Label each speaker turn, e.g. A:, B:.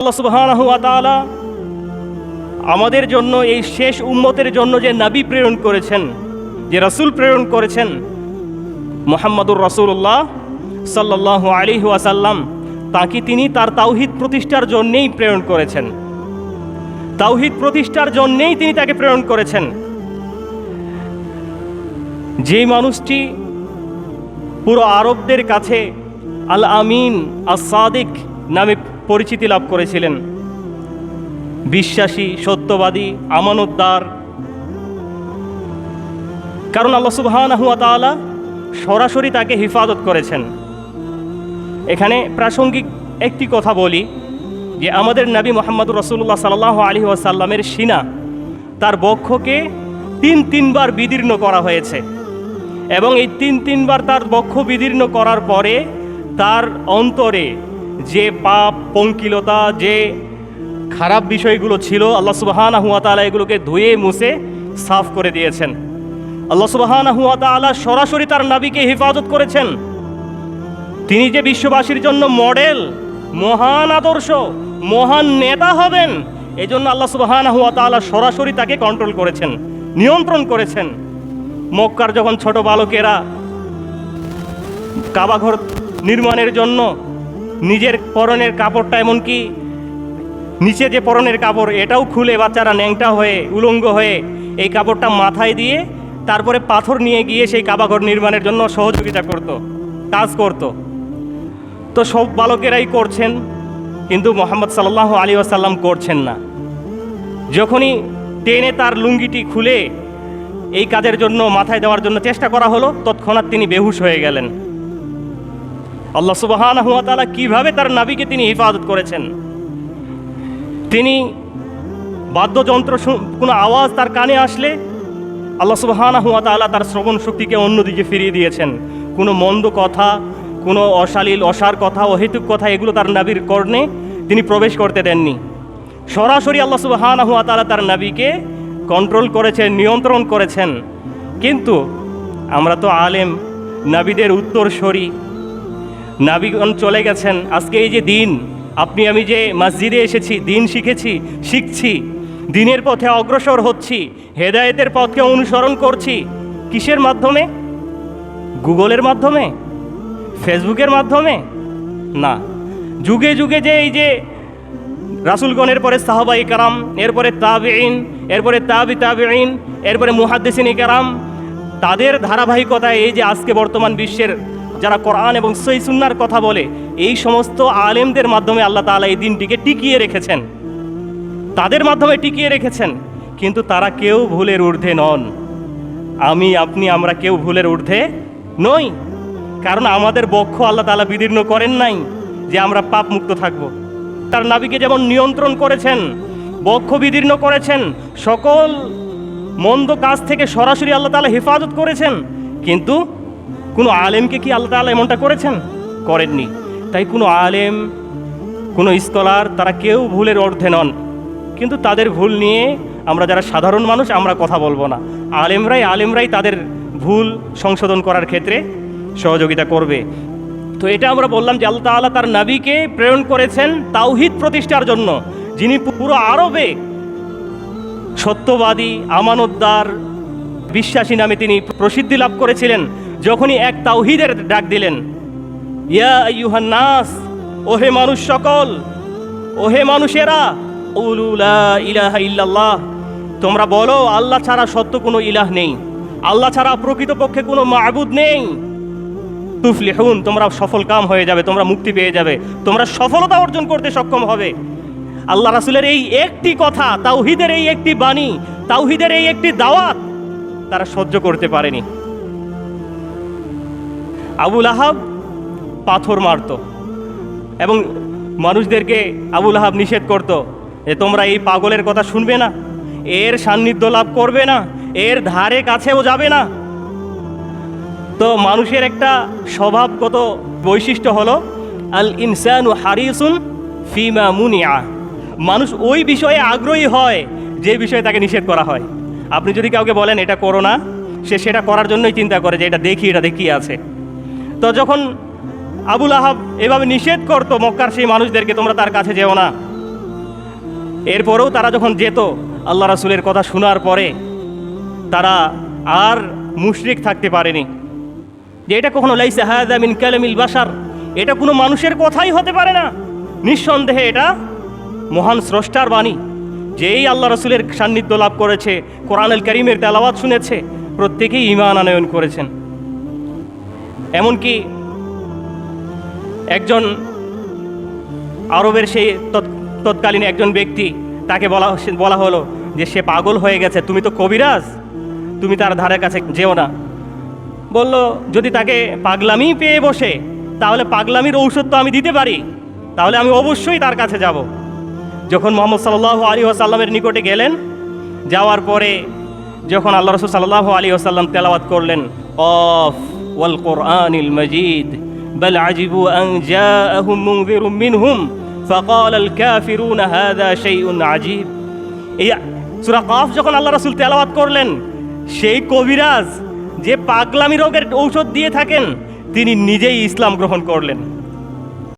A: আল্লাহ আমাদের জন্য, এই শেষ উম্মতের জন্য যে নাবি প্রেরণ করেছেন, যে রাসূল প্রেরণ করেছেন মোহাম্মদুর রাসূলুল্লাহ সাল্লাল্লাহু আলাইহি ওয়াসাল্লাম, তাকে তিনি তার তাওহিদ প্রতিষ্ঠার জন্যেই প্রেরণ করেছেন। তাওহিদ প্রতিষ্ঠার জন্যেই তিনি তাকে প্রেরণ করেছেন। যেই মানুষটি পুরো আরবদের কাছে আল আমিন আসাদিক সাদিক নামে পরিচিতি লাভ করেছিলেন। বিশ্বাসী, সত্যবাদী, আমানতদার। কারণ আল্লাহ সুবহানাহু ওয়া সরাসরি তাকে হিফাজত করেছেন। এখানে প্রাসঙ্গিক একটি কথা বলি, যে আমাদের নবী মোহাম্মদুর রসুল্লাহ সাল্লাহ আলী ওয়াসাল্লামের সিনা তার বক্ষকে তিন তিনবার বিদীর্ণ করা হয়েছে এবং এই তিন তিনবার তার বক্ষ বিদীর্ণ করার পরে তার অন্তরে যে পাপ, পঙ্কিলতা, যে খারাপ বিষয়গুলো ছিল, আল্লাহ সুবাহানা হুয়া তালা এগুলোকে ধুয়ে মুছে সাফ করে দিয়েছেন। আল্লাহ সুবাহানা হুয়া তালা সরাসরি তার নাবিকে হেফাজত করেছেন। তিনি যে বিশ্ববাসীর জন্য মডেল, মহান আদর্শ, মহান নেতা হবেন এই জন্য আল্লাহ সুবাহানা হুয়া তালা সরাসরি তাকে কন্ট্রোল করেছেন, নিয়ন্ত্রণ করেছেন। মক্কার যখন ছোট বালকেরা কাবাঘর নির্মাণের জন্য নিজের পরনের কাপড়টা এমনকি নিচে যে পরনের কাপড়, এটাও খুলে বাচ্চারা ন্যাংটা হয়ে, উলঙ্গ হয়ে এই কাপড়টা মাথায় দিয়ে তারপরে পাথর নিয়ে গিয়ে সেই কাবাঘর নির্মাণের জন্য সহযোগিতা করত, কাজ করত। তো সব বালকেরাই করছেন, কিন্তু মোহাম্মদ সাল্লাহ আলী আসাল্লাম করছেন না। যখনই টেনে তার লুঙ্গিটি খুলে এই কাজের জন্য, মাথায় দেওয়ার জন্য চেষ্টা করা হলো, তৎক্ষণাৎ তিনি বেহুশ হয়ে গেলেন। আল্লাহ সুবাহান তালা কীভাবে তার নাবিকে তিনি হেফাজত করেছেন? তিনি বাদ্যযন্ত্র কোনো আওয়াজ তার কানে আসলে আল্লাহ সুবাহানা হুয়া তালা তার শ্রবণ শক্তিকে অন্যদিকে ফিরিয়ে দিয়েছেন। কোনো মন্দ কথা, কোনো অশালীল, অসার কথা, অহেতুক কথা এগুলো তার নাবির কর্ণে তিনি প্রবেশ করতে দেননি। সরাসরি আল্লাহ সুবাহানা হুয়া তালা তার নাবিকে কন্ট্রোল করেছেন, নিয়ন্ত্রণ করেছেন। কিন্তু আমরা তো আলেম, নাবিদের উত্তরসরি নাবিগণ চলে গেছেন। আজকে এই যে দিন, আপনি, আমি যে মসজিদে এসেছি, দিন শিখেছি, শিখছি, দিনের পথে অগ্রসর হচ্ছি, হেদায়েতের পথকে অনুসরণ করছি, কিসের মাধ্যমে? গুগলের মাধ্যমে? ফেসবুকের মাধ্যমে? না। যুগে যুগে যে এই যে রাসুলগণের পরে সাহাবাই কারাম, এরপরে তাবিন এরপরে তাবি তাবিন এরপরে মুহাদ্দিসিন কারাম তাদের ধারাবাহিকতায় এই যে আজকে বর্তমান বিশ্বের যারা কোরআন এবং সই সুন্নার কথা বলে, এই সমস্ত আলেমদের মাধ্যমে আল্লাহ তাআলা এই দিনটিকে টিকিয়ে রেখেছেন। তাদের মাধ্যমে টিকিয়ে রেখেছেন, কিন্তু তারা কেউ ভুলের ঊর্ধ্বে নন। আমি, আপনি, আমরা কেউ ভুলের ঊর্ধ্বে নই, কারণ আমাদের বক্ষ আল্লাহ তাআলা বিদীর্ণ করেন নাই যে আমরা পাপ মুক্ত থাকব। তার নাবিকে যেমন নিয়ন্ত্রণ করেছেন, বক্ষ বিদীর্ণ করেছেন, সকল মন্দ কাজ থেকে সরাসরি আল্লাহ তাআলা হেফাজত করেছেন, কিন্তু কোনো আলেমকে কি আল্লাহ তাআলা এমনটা করেছেন? করেননি। তাই কোনো আলেম, কোনো স্কলার, তারা কেউ ভুলের অর্ধে নন। কিন্তু তাদের ভুল নিয়ে আমরা যারা সাধারণ মানুষ, আমরা কথা বলব না। আলেমরাই আলেমরাই তাদের ভুল সংশোধন করার ক্ষেত্রে সহযোগিতা করবে। তো এটা আমরা বললাম যে আল্লাহ তাআলা তার নাবিকে প্রেরণ করেছেন তাওহিদ প্রতিষ্ঠার জন্য। যিনি পুরো আরবে সত্যবাদী, আমানতদার, বিশ্বাসী নামে তিনি প্রসিদ্ধি লাভ করেছিলেন। যখনই এক তাওহিদের ডাক দিলেন, ইয়া আইয়ুহান নাস ওহে মানুষ সকল, ওহে মানুষেরা উলুলা ইলাহা ইল্লাল্লাহ, তোমরা বলো, আল্লাহ ছাড়া সত্য কোনো ইলাহ নেই, আল্লাহ ছাড়া প্রকৃতপক্ষে কোনো মাবুদ নেই। তুফলিহুন, তোমরা সফল কাম হয়ে যাবে, তোমরা মুক্তি পেয়ে যাবে, তোমরা সফলতা অর্জন করতে সক্ষম হবে। আল্লাহ রাসুলের এই একটি কথা, তাওহিদের এই একটি বাণী, তাওহিদের এই একটি দাওয়াত, তারা সহ্য করতে পারেনি। আবুল আহাব পাথর মারতো এবং মানুষদেরকে আবুল আহাব নিষেধ করত যে তোমরা এই পাগলের কথা শুনবে না, এর সান্নিধ্য লাভ করবে না, এর ধারে কাছেও যাবে না। তো মানুষের একটা স্বভাবগত বৈশিষ্ট্য হলো, আল ইনসানু হারিসুন ফিমা মুনিয়া। মানুষ ওই বিষয়ে আগ্রহী হয় যে বিষয়ে তাকে নিষেধ করা হয়। আপনি যদি কাউকে বলেন, এটা করো না, সে সেটা করার জন্যই চিন্তা করে যে, এটা দেখি এটা দেখি আছে? তো যখন আবুল আহাব এভাবে নিষেধ করতো মক্কার সেই মানুষদেরকে, তোমরা তার কাছে যেও না। এরপরেও তারা যখন যেত, আল্লাহ রাসুলের কথা শোনার পরে তারা আর মুশরিক থাকতে পারেনি। যে এটা কখনো লাইসা হায়দা মিন কালামিল বাসার এটা কোনো মানুষের কথাই হতে পারে না। নিঃসন্দেহে এটা মহান স্রষ্টার বাণী, যেই আল্লাহ রসুলের সান্নিধ্য লাভ করেছে, কোরআনুল করিমের তেলাওয়াত শুনেছে, প্রত্যেকেই ইমান আনয়ন করেছেন। এমনকি একজন আরবের সেই তৎ- তৎকালীন একজন ব্যক্তি তাকে বলা বলা হলো যে সে পাগল হয়ে গেছে, তুমি তো কবিরাজ, তুমি তার ধারে কাছে যেও না। বলল, যদি তাকে পাগলামি পেয়ে বসে, তাহলে পাগলামির ঔষধ তো আমি দিতে পারি, তাহলে আমি অবশ্যই তার কাছে যাব। যখন মোহাম্মদ সাল্লাহ আলী আসাল্লামের নিকটে গেলেন, যাওয়ার পরে যখন আল্লাহ রসুল সাল্লাহ আলী আসাল্লাম তেলাওয়াত করলেন, অফ ওয়াল কোরআনিল মজিদ بل عجبوا أن جاءهم منذر منهم فقال الكافرون هذا شيء عجيب এই সূরা কফ যখন আল্লাহ রাসূল তেলাওয়াত করলেন সেই কবিরাজ যে পাগলামি রোগের ঔষধ দিয়ে থাকেন তিনি নিজেই ইসলাম গ্রহণ করলেন